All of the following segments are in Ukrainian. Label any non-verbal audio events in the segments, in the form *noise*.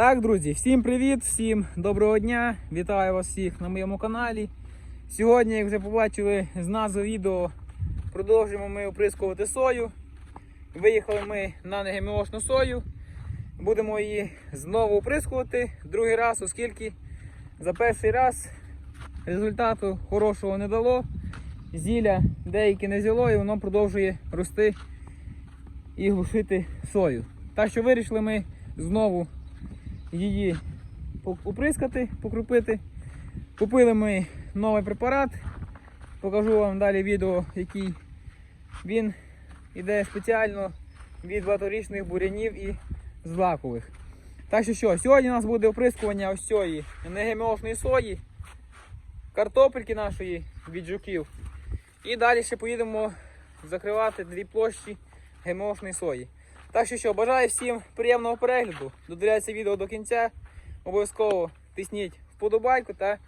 Так, друзі, всім привіт, всім доброго дня. Вітаю вас всіх на моєму каналі. Сьогодні, як вже побачили з назви відео, продовжуємо ми оприскувати сою. Виїхали ми на негеміошну сою. Будемо її знову оприскувати другий раз, оскільки за перший раз результату хорошого не дало. Зілля деякі не взяло і воно продовжує рости і глушити сою. Так що вирішили ми знову її оприскати, покропити. Купили ми новий препарат. Покажу вам далі відео, який він іде спеціально від багаторічних бурянів і злакових. Так що що, сьогодні у нас буде оприскування ось цієї негеміошної сої, картопельки нашої від жуків. І далі ще поїдемо закривати дві площі гемошної сої. Так що що, бажаю всім приємного перегляду. Додивляйте відео до кінця. Обов'язково тисніть вподобайку та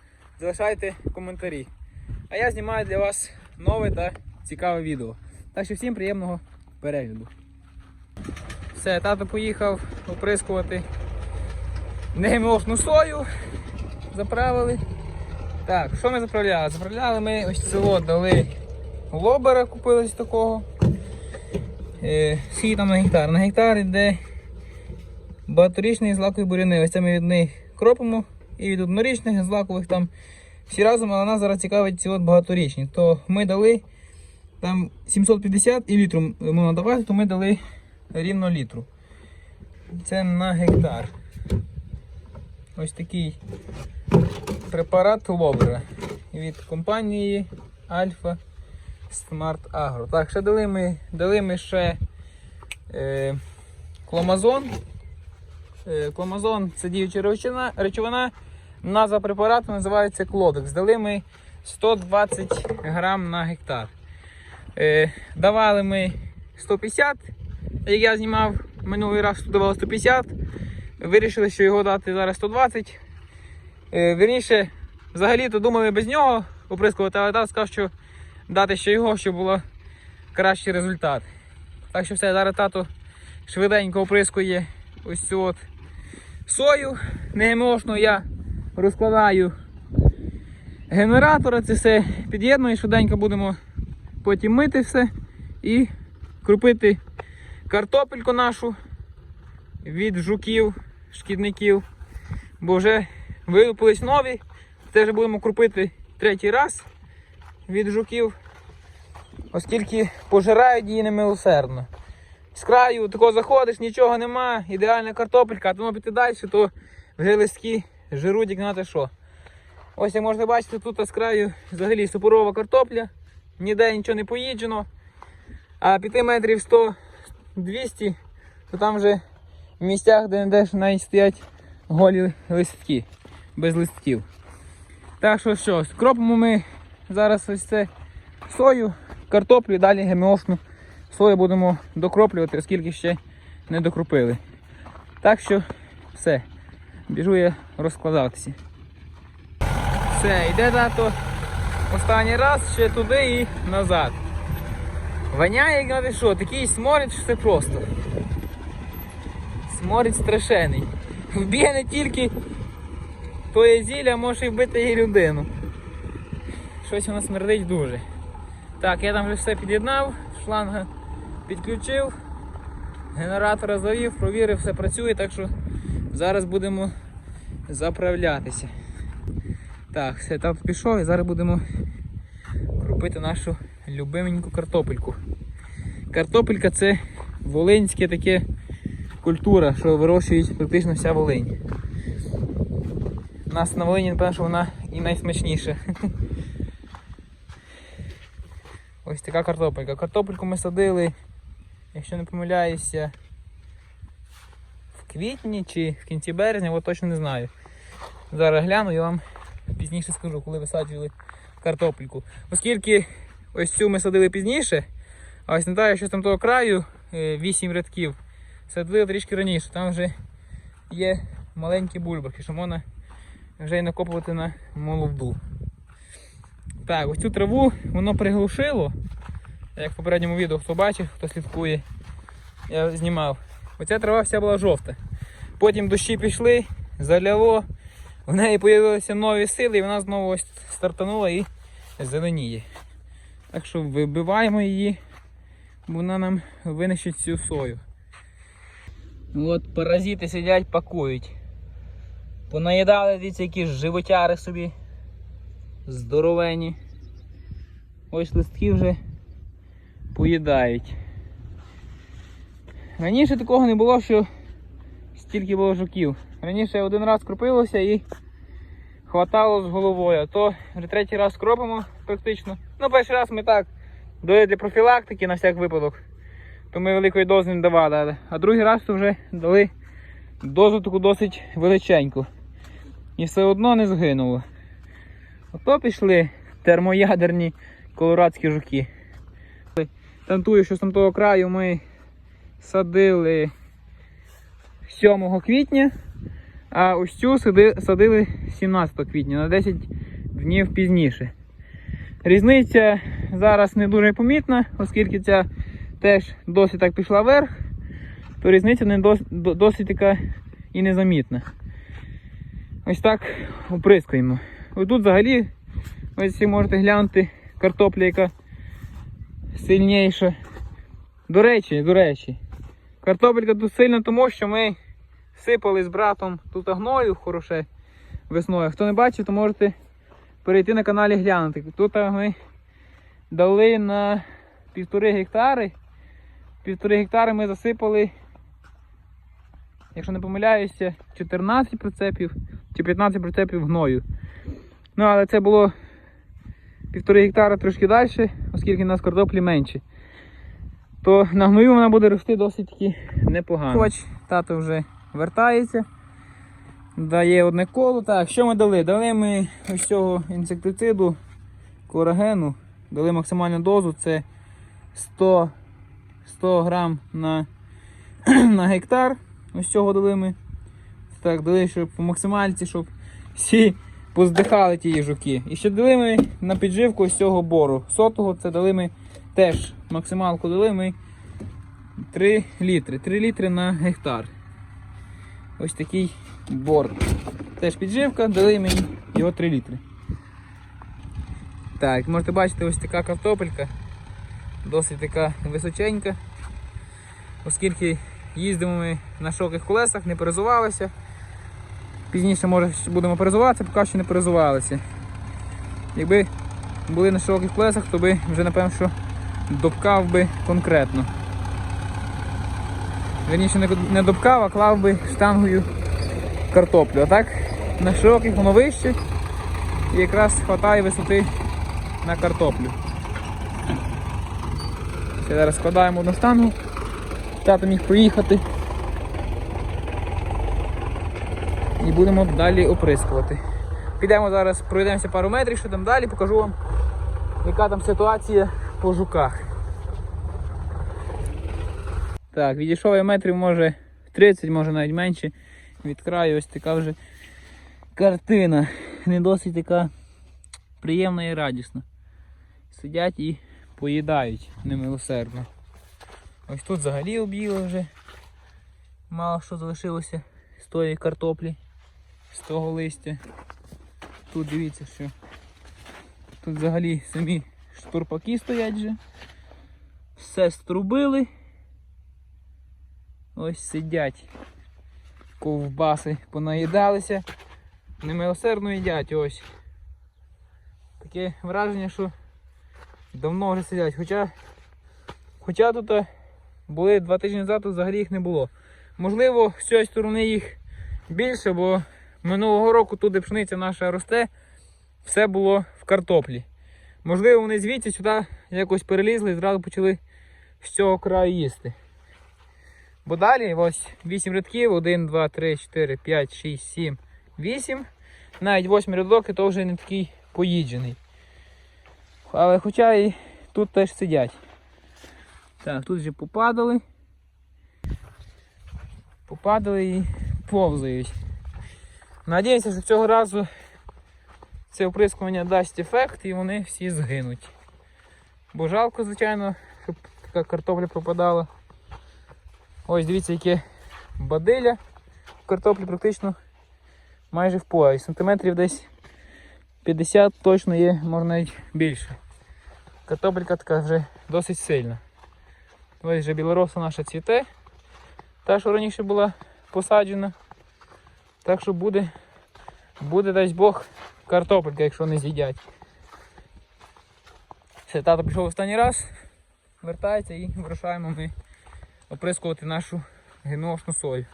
залишайте коментарі. А я знімаю для вас нове та цікаве відео. Так що всім приємного перегляду. Все, тато поїхав оприскувати негемошну сою. Заправили. Так, що ми заправляли? Заправляли ми ось село дали лобера, купили ось такого. Е, там на гектар? На гектар йде багаторічний злакові буряни. Ось це ми від них кропимо і від однорічних злакових там всі разом, але нас зараз цікавить ці от багаторічні. То ми дали там 750 і літру можна давати, то ми дали рівно літру. Це на гектар. Ось такий препарат лобера від компанії Альфа Smart Agro. Так, ще дали ми, дали ми ще е, кломазон. Е, кломазон це діюча речовина, речовина. Назва препарату називається Клодекс. Дали ми 120 грам на гектар. Е, давали ми 150, як я знімав минулий раз, давали 150. Вирішили, що його дати зараз 120. Е, вірніше, взагалі-то думали без нього оприскувати, але так сказав, що дати ще його, щоб було кращий результат. Так що все, зараз тато швиденько оприскує ось цю от сою. Негемошну я розкладаю генератора, це все під'єдную, швиденько будемо потім мити все і крупити картопельку нашу від жуків, шкідників. Бо вже вилупились нові. Теж будемо крупити третій раз від жуків, оскільки пожирають її немилосердно. З краю тако заходиш, нічого нема, ідеальна картопелька, а тому піти далі, то вже листки жируть, як знати що. Ось як можна бачити, тут з краю взагалі супорова картопля, ніде нічого не поїджено. А піти метрів 100-200, то там вже в місцях, де не навіть стоять голі листки, без листків. Так що що, кропимо ми зараз ось це сою, картоплю і далі геміошну сою будемо докроплювати, оскільки ще не докропили. Так що все, біжу я розкладатися. Все, йде тато останній раз ще туди і назад. Воняє, як що, такий сморід, що це просто. Сморід страшений. Вб'є не тільки твоє зілля, може і вбити і людину. Щось воно смердить дуже. Так, я там вже все під'єднав, шланга підключив, генератора завів, провірив, все працює, так що зараз будемо заправлятися. Так, все, так пішов і зараз будемо крупити нашу любименьку картопельку. Картопелька це волинське таке культура, що вирощують практично вся Волинь. У нас на Волині, напевно, що вона і найсмачніша. Ось така картопелька. Картопельку ми садили, якщо не помиляюся, в квітні чи в кінці березня, от точно не знаю. Зараз гляну і вам пізніше скажу, коли висаджували картопельку. Оскільки ось цю ми садили пізніше, а ось не далі, що там того краю 8 рядків, садили трішки раніше, там вже є маленькі бульбахи, що можна вже й накопувати на молоду. Так, ось цю траву воно приглушило. Як в попередньому відео хто бачив, хто слідкує, я знімав. Оця трава вся була жовта. Потім дощі пішли, заляло, в неї з'явилися нові сили, і вона знову ось стартанула і зеленіє. Так що вибиваємо її, бо вона нам винищить цю сою. От паразити сидять, пакують. Понаїдали, дивіться, які животяри собі здоровені. Ось листки вже поїдають. Раніше такого не було, що стільки було жуків. Раніше один раз кропилося і хватало з головою, а то вже третій раз кропимо практично. Ну, перший раз ми так дали для профілактики на всяк випадок, то ми великої дози не давали, а другий раз то вже дали дозу таку досить величеньку. І все одно не згинуло. Ото пішли термоядерні колорадські жуки. Там тую, що з там того краю ми садили 7 квітня, а ось цю садили 17 квітня на 10 днів пізніше. Різниця зараз не дуже помітна, оскільки ця теж досить так пішла вверх, то різниця не дос- до- досить така і незамітна. Ось так оприскуємо. Ось тут взагалі, ось ви можете глянути картопля, яка сильніша. До речі, до речі, картопелька тут сильна, тому що ми сипали з братом тут гною хороше весною. Хто не бачив, то можете перейти на каналі глянути. Тут ми дали на півтори гектари. Півтори гектари ми засипали, якщо не помиляюся, 14 прицепів чи 15 прицепів гною. Ну, але це було півтори гектара трошки далі, оскільки у нас картоплі менше. То на гною вона буде рости досить таки непогано. Хоч тато вже вертається. Дає одне коло. Так, що ми дали? Дали ми ось цього інсектициду, клорогену, дали максимальну дозу, це 100, 100 грам на, *clears throat* на гектар. Ось цього дали ми. Так, дали, щоб по максимальці, щоб всі поздихали ті жуки. І ще дали ми на підживку ось цього бору. Сотого це дали ми теж максималку дали ми 3 літри. 3 літри на гектар. Ось такий бор. Теж підживка, дали ми його 3 літри. Так, можете бачити, ось така картопелька. Досить така височенька. Оскільки їздимо ми на широких колесах, не перезувалися. Пізніше може будемо перезуватися, поки що не перезувалися. Якби були на широких колесах, то би вже напевно що допкав би конкретно. Верніше не- допкав, а клав би штангою картоплю. А так на широких воно вище і якраз вистачає висоти на картоплю. Зараз складаємо одну штангу. Тато міг проїхати. І будемо далі оприскувати. Підемо зараз, пройдемося пару метрів, що там далі, покажу вам, яка там ситуація по жуках. Так, відійшов я метрів може 30, може навіть менше. Від краю ось така вже картина. Не досить така приємна і радісна. Сидять і поїдають немилосердно. Ось тут взагалі об'їли вже. Мало що залишилося з тої картоплі, з того листя. Тут дивіться, що тут взагалі самі штурпаки стоять вже. Все струбили. Ось сидять. Ковбаси понаїдалися. Немилосердно їдять ось. Таке враження, що давно вже сидять. Хоча, хоча тут були два тижні назад, тут взагалі їх не було. Можливо, з цієї сторони їх більше, бо минулого року тут, де пшениця наша росте, все було в картоплі. Можливо, вони звідси сюди якось перелізли і зразу почали з цього краю їсти. Бо далі ось 8 рядків, 1, 2, 3, 4, 5, 6, 7, 8. Навіть 8 рядок і то вже не такий поїджений. Але хоча і тут теж сидять. Так, тут вже попадали. Попадали і повзають. Надіюся, що цього разу це оприскування дасть ефект і вони всі згинуть. Бо жалко, звичайно, щоб така картопля пропадала. Ось дивіться, яке бадилля картоплі практично майже в пояс. Сантиметрів десь 50 точно є, може навіть більше. Картопелька така вже досить сильна. Ось вже білороса наша цвіте. Та, що раніше була посаджена. Так що буде, буде дасть Бог, картопелька, якщо не з'їдять. Все, тато пішов останній раз, вертається і вирушаємо ми оприскувати нашу геношну сою.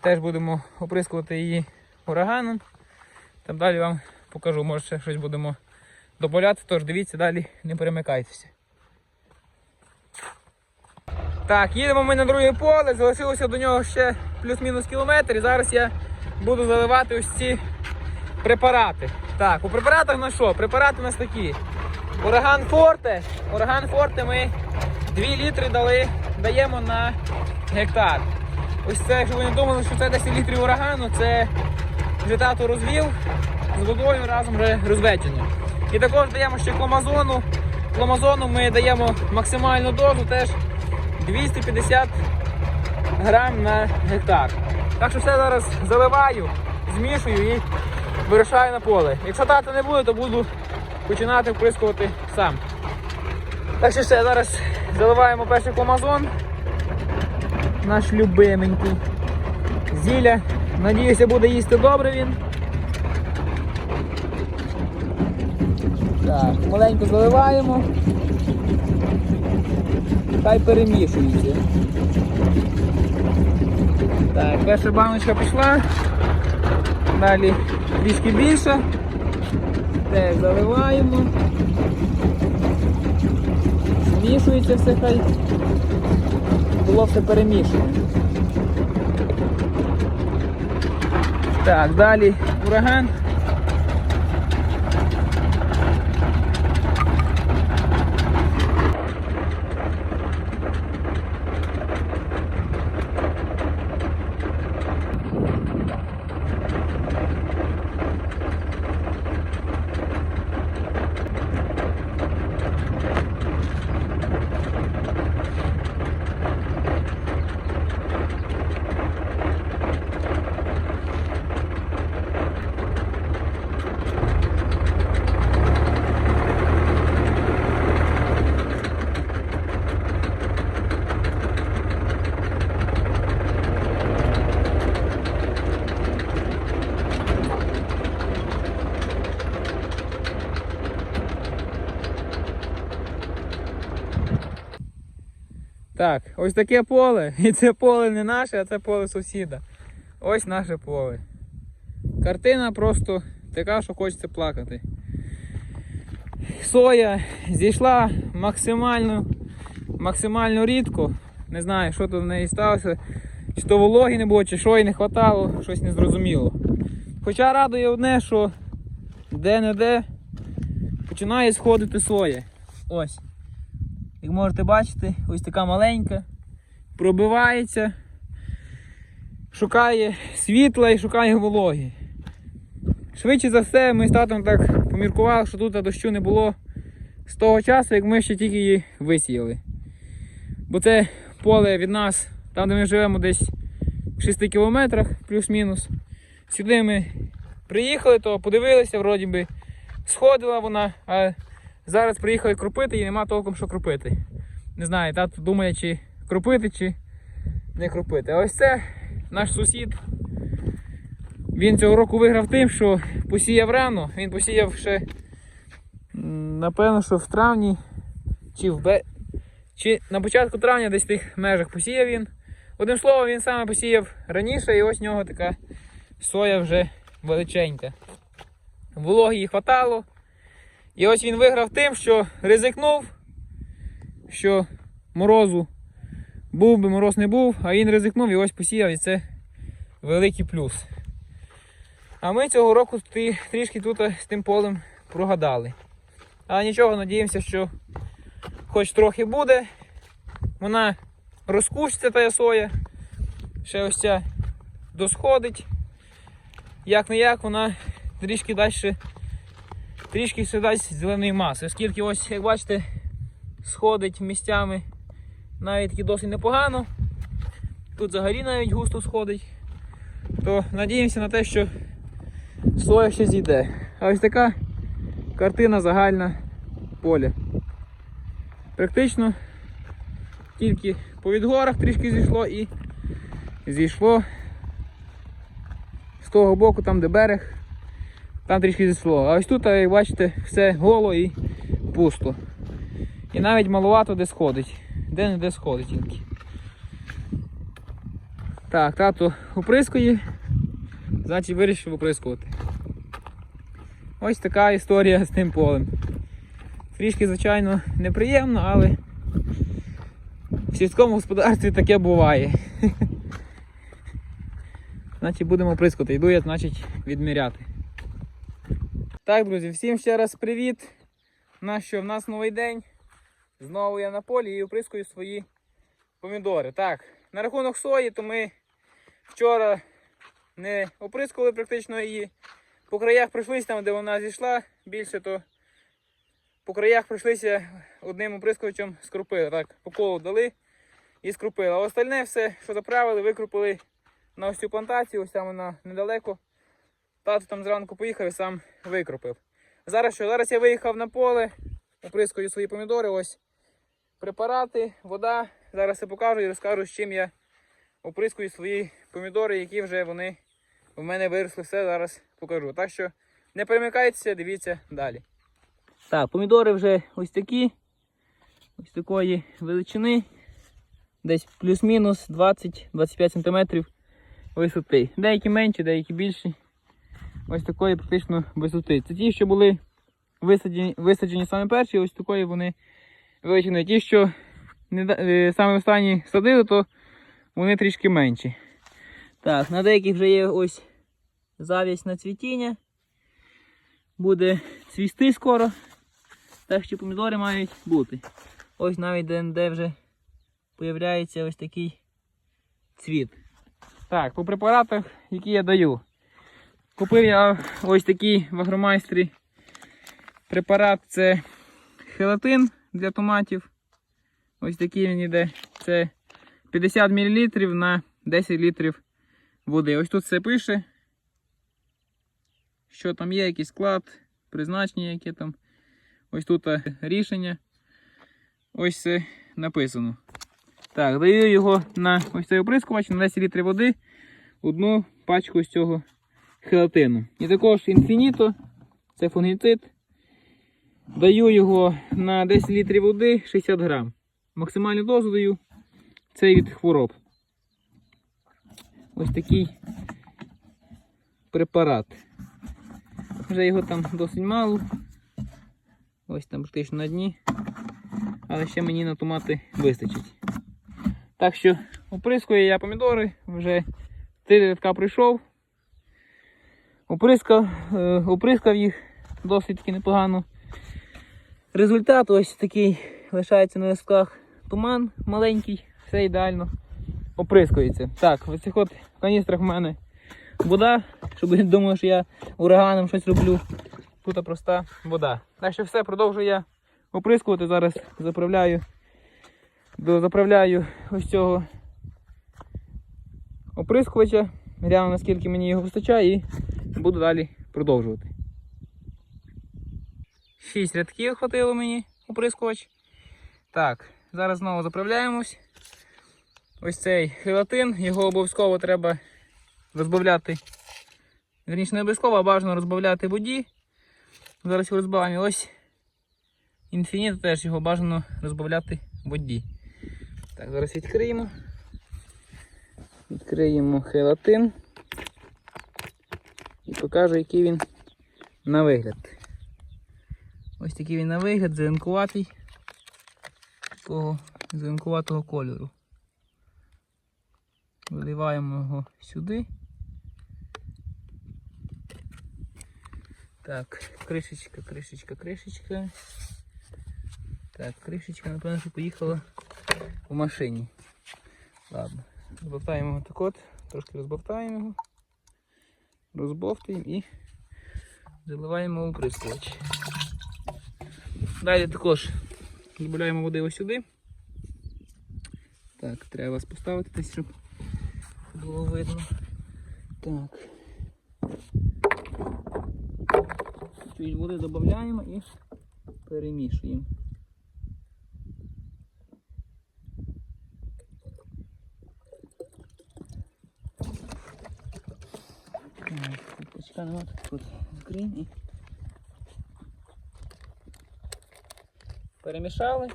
Теж будемо оприскувати її ураганом. Там далі вам покажу, може ще щось будемо дополяти, тож дивіться далі, не перемикайтеся. Так, їдемо ми на друге поле, залишилося до нього ще плюс-мінус кілометр. І зараз я буду заливати ось ці препарати. Так, у препаратах на що? Препарати у нас такі. Ураган Форте. Ураган Форте ми 2 літри дали, даємо на гектар. Ось це, якщо ви не думали, що це 10 літрів урагану, це вже тато розвів з водою разом вже розведення. І також даємо ще кломазону. Кломазону ми даємо максимальну дозу, теж 250 грам на гектар. Так що все зараз заливаю, змішую і вирушаю на поле. Якщо тата не буде, то буду починати вприскувати сам. Так що все, зараз заливаємо перший кломазон. Наш любименький. Зілля. Надіюся, буде їсти добре він. Так, маленько заливаємо. Хай перемішується. Так, перша баночка пішла. Далі трішки більше. Теж заливаємо. Змішується все хай. Було все перемішано. Так, далі ураган. Так, ось таке поле. І це поле не наше, а це поле сусіда. Ось наше поле. Картина просто така, що хочеться плакати. Соя зійшла максимально, максимально рідко. Не знаю, що тут в неї сталося. Чи то вологи не було, чи що їй не вистачало, щось незрозуміло. Хоча радує одне, що де-не-де починає сходити соя. Ось. Як можете бачити, ось така маленька, пробивається, шукає світла і шукає вологи. Швидше за все, ми з татом так поміркували, що тут дощу не було з того часу, як ми ще тільки її висіяли. Бо це поле від нас, там де ми живемо десь в 6 кілометрах, плюс-мінус. Сюди ми приїхали, то подивилися, вроді би сходила вона, а зараз приїхали кропити і нема толком що кропити. Не знаю, тато думає, чи кропити, чи не кропити. А ось це наш сусід. Він цього року виграв тим, що посіяв рано. Він посіяв ще, напевно, що в травні, чи в бе... чи на початку травня десь в тих межах посіяв він. Одним словом, він саме посіяв раніше, і ось в нього така соя вже величенька. Вологи їй хватало. І ось він виграв тим, що ризикнув, що морозу був би, мороз не був, а він ризикнув і ось посіяв, і це великий плюс. А ми цього року трішки тут з тим полем прогадали. Але нічого, надіємося, що хоч трохи буде. Вона розкушиться та соя. Ще ось ця досходить. Як не як, вона трішки далі трішки ще дасть зеленої маси. Оскільки ось, як бачите, сходить місцями навіть таки досить непогано. Тут взагалі навіть густо сходить. то надіємося на те, що соя ще зійде. А ось така картина загальна поля. Практично тільки по відгорах трішки зійшло і зійшло з того боку, там де берег, там трішки зійшло. А ось тут, як бачите, все голо і пусто. І навіть маловато де сходить. Де не де сходить тільки. Так, тато оприскує, значить вирішив оприскувати. Ось така історія з тим полем. Трішки, звичайно, неприємно, але в сільському господарстві таке буває. *laughs* Значить будемо оприскувати. Йду я, значить, відміряти. Так, друзі, всім ще раз привіт. На що в нас новий день. Знову я на полі і оприскую свої помідори. Так, на рахунок сої, то ми вчора не оприскували практично її. По краях пройшлися там, де вона зійшла більше, то по краях пройшлися одним оприскувачем скрупили. Так, по колу дали і скрупили. А остальне все, що заправили, викрупили на ось цю плантацію, ось там вона недалеко. Тато там зранку поїхав і сам викропив. Зараз що? Зараз я виїхав на поле, оприскую свої помідори, ось препарати, вода. Зараз я покажу і розкажу, з чим я оприскую свої помідори, які вже вони в мене виросли. Все зараз покажу. Так що не перемикайтеся, дивіться далі. Так, помідори вже ось такі, ось такої величини, десь плюс-мінус 20-25 см висоти. Деякі менші, деякі більші. Ось такої практично висоти. Це ті, що були висаджені, висаджені саме перші, ось такої вони величини. Ті, що не, е, саме останні садили, то вони трішки менші. Так, на деяких вже є ось завість на цвітіння. Буде цвісти скоро. Так що помідори мають бути. Ось навіть де вже появляється ось такий цвіт. Так, по препаратах, які я даю. Купив я ось такий в агромайстрі препарат це хелатин для томатів. Ось такий він йде. Це 50 мл на 10 літрів води. Ось тут все пише. Що там є, який склад, призначення, яке там. Ось тут е, рішення. Ось це написано. Так, даю його на ось цей оприскувач на 10 літрів води, одну пачку з цього хелатину. І також інфініто, це фунгіцид. Даю його на 10 літрів води 60 грам. Максимальну дозу даю. Це від хвороб. Ось такий препарат. Вже його там досить мало. Ось там практично на дні. Але ще мені на томати вистачить. Так що оприскую я помідори, вже три рядка прийшов. Оприскав, е, оприскав їх досить таки непогано. Результат ось такий лишається на листках туман маленький, все ідеально оприскується. Так, в цих от каністрах в мене вода, щоб не думав, що я ураганом щось роблю. Тут проста вода. Так що все, продовжую я оприскувати. Зараз заправляю, заправляю ось цього оприскувача. Гляну, наскільки мені його вистачає і буду далі продовжувати. Шість рядків хватило мені оприскувач. Так, зараз знову заправляємось. Ось цей хелатин, його обов'язково треба розбавляти. Вірніше, не обов'язково, а бажано розбавляти воді. Зараз його розбавляємо. Ось інфініт теж його бажано розбавляти воді. Так, зараз відкриємо. Відкриємо хелатин і покажу, який він на вигляд. Ось такий він на вигляд, зеленкуватий, такого зеленкуватого кольору. Виливаємо його сюди. Так, кришечка, кришечка, кришечка. Так, кришечка, напевно, що поїхала в машині. Ладно, розбавтаємо його так от, трошки розбавтаємо його, розбовтуємо і заливаємо у прискоч. Далі також додаємо води ось сюди. Так, треба вас поставити десь, щоб було видно. Так. Чуть води додаємо і перемішуємо. Так, тут пачка тут і перемішали.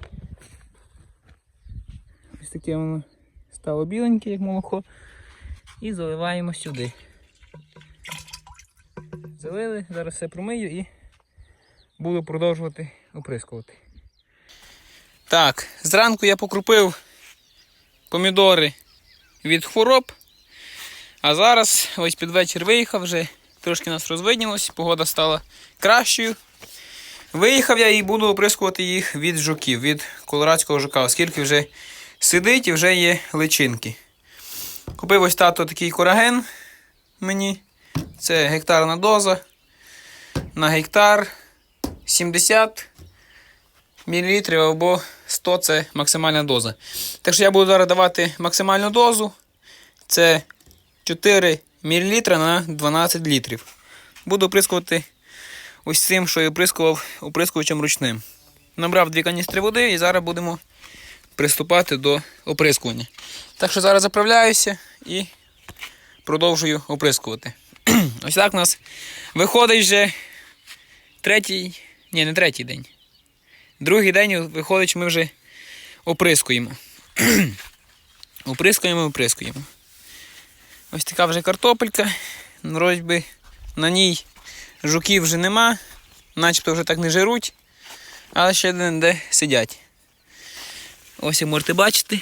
Ось таке воно стало біленьке, як молоко. І заливаємо сюди. Залили, зараз все промию і буду продовжувати оприскувати. Так, зранку я покрупив помідори від хвороб. А зараз ось під вечір виїхав вже, трошки нас розвиднілось, погода стала кращою. Виїхав я і буду оприскувати їх від жуків, від колорадського жука, оскільки вже сидить і вже є личинки. Купив ось тато такий кораген мені. Це гектарна доза. На гектар 70 мл або 100 це максимальна доза. Так що я буду зараз давати максимальну дозу. Це 4 мл на 12 літрів. Буду оприскувати ось цим, що я оприскував оприскувачем ручним. Набрав дві каністри води і зараз будемо приступати до оприскування. Так що зараз заправляюся і продовжую оприскувати. *clears throat* Ось так у нас виходить вже третій, ні, не третій день. Другий день виходить, ми вже оприскуємо. *clears throat* оприскуємо, оприскуємо. Ось така вже картопелька. Вроді би на ній жуків вже нема, начебто вже так не жируть, але ще де сидять. Ось як можете бачити.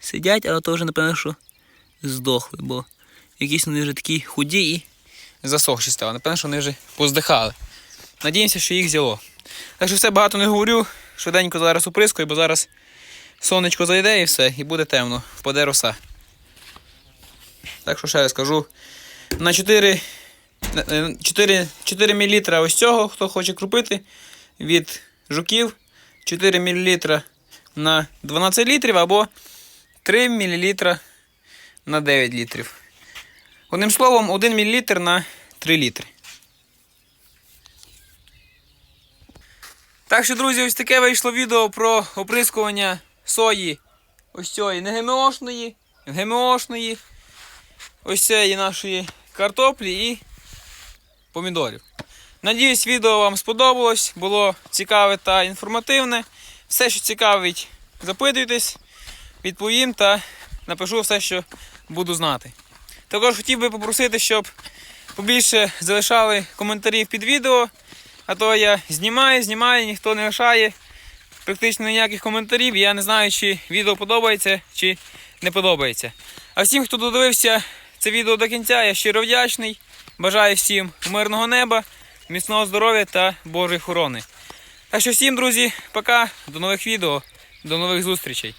Сидять, але то вже, напевно, що здохли, бо якісь вони вже такі худі і засохші стали. Напевно, що вони вже поздихали. Надіємося, що їх взяло. Так що все багато не говорю. Швиденько зараз оприскую, бо зараз сонечко зайде і все, і буде темно, впаде роса. Так що ще раз кажу. На 4, 4, 4 мл ось цього, хто хоче крупити від жуків. 4 мл на 12 літрів або 3 мл на 9 літрів. Одним словом, 1 мл на 3 літри. Так що, друзі, ось таке вийшло відео про оприскування сої ось цієї не ГМОшної, ГМОшної, ось цієї нашої картоплі і помідорів. Надіюсь, відео вам сподобалось, було цікаве та інформативне. Все, що цікавить, запитуйтесь, відповім та напишу все, що буду знати. Також хотів би попросити, щоб побільше залишали коментарів під відео, а то я знімаю, знімаю, ніхто не лишає практично ніяких коментарів. Я не знаю, чи відео подобається, чи не подобається. А всім, хто додивився це відео до кінця, я щиро вдячний. Бажаю всім мирного неба, міцного здоров'я та Божої охорони. Так що всім, друзі, пока, до нових відео, до нових зустрічей.